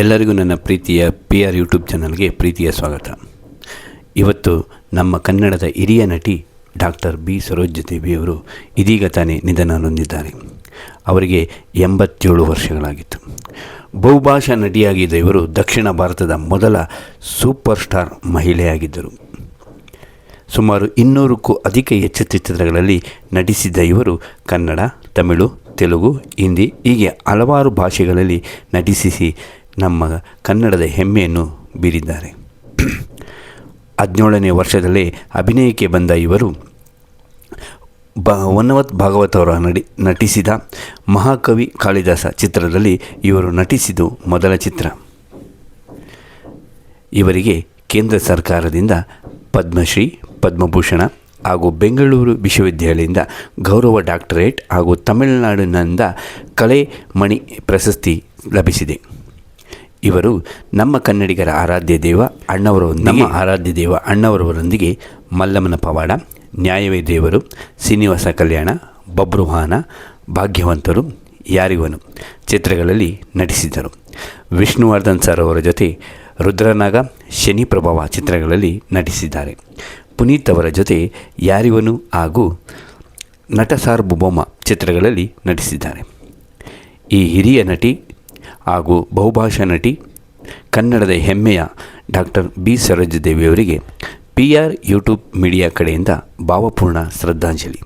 ಎಲ್ಲರಿಗೂ ನನ್ನ ಪ್ರೀತಿಯ ಪಿ ಆರ್ ಯೂಟ್ಯೂಬ್ ಚಾನಲ್ಗೆ ಪ್ರೀತಿಯ ಸ್ವಾಗತ. ಇವತ್ತು ನಮ್ಮ ಕನ್ನಡದ ಹಿರಿಯ ನಟಿ ಡಾಕ್ಟರ್ ಬಿ ಸರೋಜದೇವಿಯವರು ಇದೀಗ ತಾನೇ ನಿಧನ ಹೊಂದಿದ್ದಾರೆ. ಅವರಿಗೆ ಎಂಬತ್ತೇಳು ವರ್ಷಗಳಾಗಿತ್ತು. ಬಹುಭಾಷಾ ನಟಿಯಾಗಿದ್ದ ಇವರು ದಕ್ಷಿಣ ಭಾರತದ ಮೊದಲ ಸೂಪರ್ ಸ್ಟಾರ್ ಮಹಿಳೆಯಾಗಿದ್ದರು. ಸುಮಾರು ಇನ್ನೂರಕ್ಕೂ ಅಧಿಕ ಹೆಚ್ಚು ಚಿತ್ರಗಳಲ್ಲಿ ನಟಿಸಿದ್ದ ಇವರು ಕನ್ನಡ, ತಮಿಳು, ತೆಲುಗು, ಹಿಂದಿ ಹೀಗೆ ಹಲವಾರು ಭಾಷೆಗಳಲ್ಲಿ ನಟಿಸಿ ನಮ್ಮ ಕನ್ನಡದ ಹೆಮ್ಮೆಯನ್ನು ಬೀರಿದ್ದಾರೆ. ಹದಿನೇಳನೇ ವರ್ಷದಲ್ಲೇ ಅಭಿನಯಕ್ಕೆ ಬಂದ ಇವರು ಬ ವನವತ್ ಭಾಗವತ್ ಅವರ ನಡಿ, ನಟಿಸಿದ ಮಹಾಕವಿ ಕಾಳಿದಾಸ ಚಿತ್ರದಲ್ಲಿ ಇವರು ನಟಿಸಿದ್ದು ಮೊದಲ ಚಿತ್ರ. ಇವರಿಗೆ ಕೇಂದ್ರ ಸರ್ಕಾರದಿಂದ ಪದ್ಮಶ್ರೀ, ಪದ್ಮಭೂಷಣ ಹಾಗೂ ಬೆಂಗಳೂರು ವಿಶ್ವವಿದ್ಯಾಲಯದಿಂದ ಗೌರವ ಡಾಕ್ಟರೇಟ್ ಹಾಗೂ ತಮಿಳುನಾಡಿನಿಂದ ಕಲೆ ಮಣಿ ಪ್ರಶಸ್ತಿ ಲಭಿಸಿದೆ. ಇವರು ನಮ್ಮ ಕನ್ನಡಿಗರ ಆರಾಧ್ಯ ದೇವ ಅಣ್ಣವರ ನಮ್ಮ ಆರಾಧ್ಯ ದೇವ, ಅಣ್ಣವರವರೊಂದಿಗೆ ಮಲ್ಲಮ್ಮನ ಪವಾಡ, ನ್ಯಾಯವೇ ದೇವರು, ಶ್ರೀನಿವಾಸ ಕಲ್ಯಾಣ ಬಬ್ರುವಾಹನ ಭಾಗ್ಯವಂತರು ಯಾರಿವನು ಚಿತ್ರಗಳಲ್ಲಿ ನಟಿಸಿದರು ವಿಷ್ಣುವರ್ಧನ್ ಸರ್ ಅವರ ಜೊತೆ ರುದ್ರನಾಗ ಶನಿ ಪ್ರಭಾವ ಚಿತ್ರಗಳಲ್ಲಿ ನಟಿಸಿದ್ದಾರೆ. ಪುನೀತ್ ಅವರ ಜೊತೆ ಯಾರಿವನು ಹಾಗೂ ನಟ ಸಾರ್ವಭೌಮ ಚಿತ್ರಗಳಲ್ಲಿ ನಟಿಸಿದ್ದಾರೆ. ಈ ಹಿರಿಯ ನಟಿ ಹಾಗೂ ಬಹುಭಾಷಾ ನಟಿ, ಕನ್ನಡದ ಹೆಮ್ಮೆಯ ಡಾಕ್ಟರ್ ಬಿ. ಸರೋಜದೇವಿಯವರಿಗೆ ಪಿ ಆರ್ ಯೂಟ್ಯೂಬ್ ಮೀಡಿಯಾ ಕಡೆಯಿಂದ ಭಾವಪೂರ್ಣ ಶ್ರದ್ಧಾಂಜಲಿ.